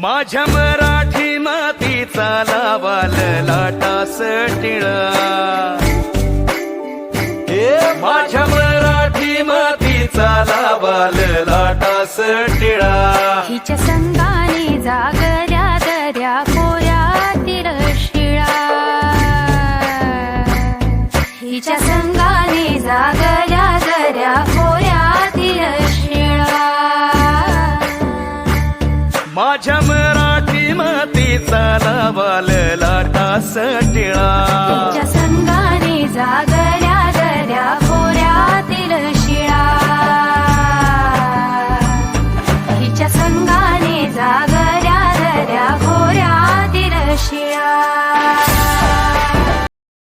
माझ्या मराठी मातीचा लावाल लाटास टिळा. हे माझ्या मराठी मातीचा लावाल लाटास टिळा. हिच्या संगाने जागल्या दर्या खोऱ्यातील शिळा. हिच्या संगाने जागल्या दर्या खोऱ्यातील माझ्या मराठी मातीचा नावाल लाटा सटिळा. तुमच्या संघाने जागल्या दर्या खोऱ्यातील शिळा. हिच्या संघाने जागल्या दर्या खोऱ्यातील शिळा.